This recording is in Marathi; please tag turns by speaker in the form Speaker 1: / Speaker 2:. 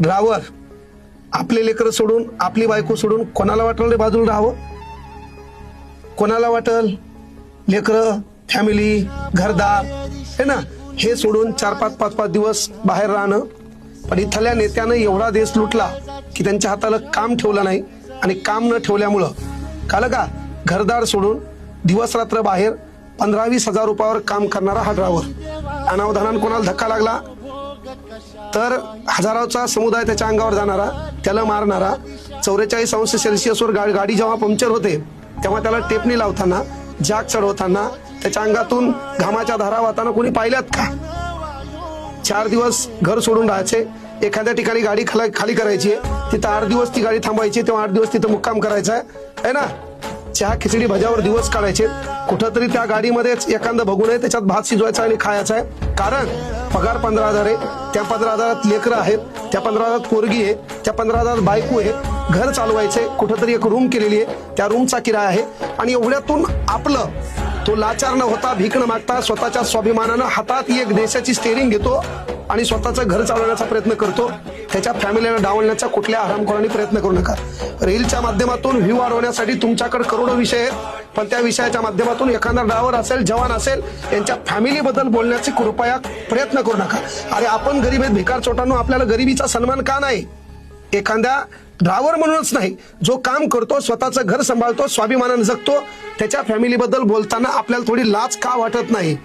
Speaker 1: ड्रायव्हर आपले लेकरं सोडून आपली बायको सोडून कोणाला वाटलं बाजूला राहावं? कोणाला वाटल लेकरं फॅमिली घरदार? हे ना? हे सोडून चार पाच पाच पाच दिवस बाहेर राहणं. पण इथल्या नेत्यानं एवढा देश लुटला की त्यांच्या हाताला काम ठेवलं नाही आणि काम न ठेवल्यामुळं. काल का? घरदार सोडून दिवस रात्र बाहेर पंधरा वीस हजार रुपयावर काम करणारा हा ड्रायव्हर अनावधानानं कोणाला धक्का लागला? तर हजाराचा समुदाय त्याच्या अंगावर जाणारा त्याला मारणारा चौवेचाळीस अंश सेल्सिअसवर गा गाडी जेव्हा पंक्चर होते तेव्हा त्याला टेपणी लावताना जाग चढवताना त्याच्या अंगातून घामाच्या धारा वाहताना कोणी पाहिल्यात का? चार दिवस घर सोडून राहायचे एखाद्या ठिकाणी गाडी खाली खाली करायची तिथं आठ दिवस ती गाडी थांबायची तेव्हा आठ दिवस तिथं मुक्काम करायचा आहे ना? चहा खिचडी भज्यावर दिवस काढायचे. कुठंतरी त्या गाडीमध्येच एखादं बघून आहे त्याच्यात भात शिजवायचा आणि खायचा आहे. कारण पगार पंधरा हजार आहे. त्या पंधरा हजारात लेकरं आहेत. त्या पंधरा हजारात पोरगी आहे. त्या पंधरा हजारात बायको आहे. घर चालवायचंय. कुठंतरी एक रूम केलेली आहे. त्या रूमचा किराया आहे. आणि एवढ्यातून आपलं तो लाचार न होता भीक न मागता स्वतःच्या स्वाभिमानानं हातात एक देशाची स्टेरिंग घेतो आणि स्वतःचं घर चालवण्याचा प्रयत्न करतो. त्याच्या फॅमिलीला डावलण्याचा कुठल्या आरामखोरांनी प्रयत्न करू नका. रीलच्या माध्यमातून व्ह्यू वाढवण्यासाठी तुमच्याकडे करोडो विषय आहेत. पण त्या विषयाच्या माध्यमातून एखादा ड्रायव्हर असेल जवान असेल यांच्या फॅमिलीबद्दल बोलण्याची कृपया प्रयत्न करू नका. अरे आपण गरीब आहेत. भिकार चोटांनो आपल्याला गरिबीचा सन्मान का नाही? एखाद्या ड्रायव्हर म्हणूनच नाही जो काम करतो स्वतःचं घर सांभाळतो स्वाभिमानानं जगतो त्याच्या फॅमिलीबद्दल बोलताना आपल्याला थोडी लाच का वाटत नाही?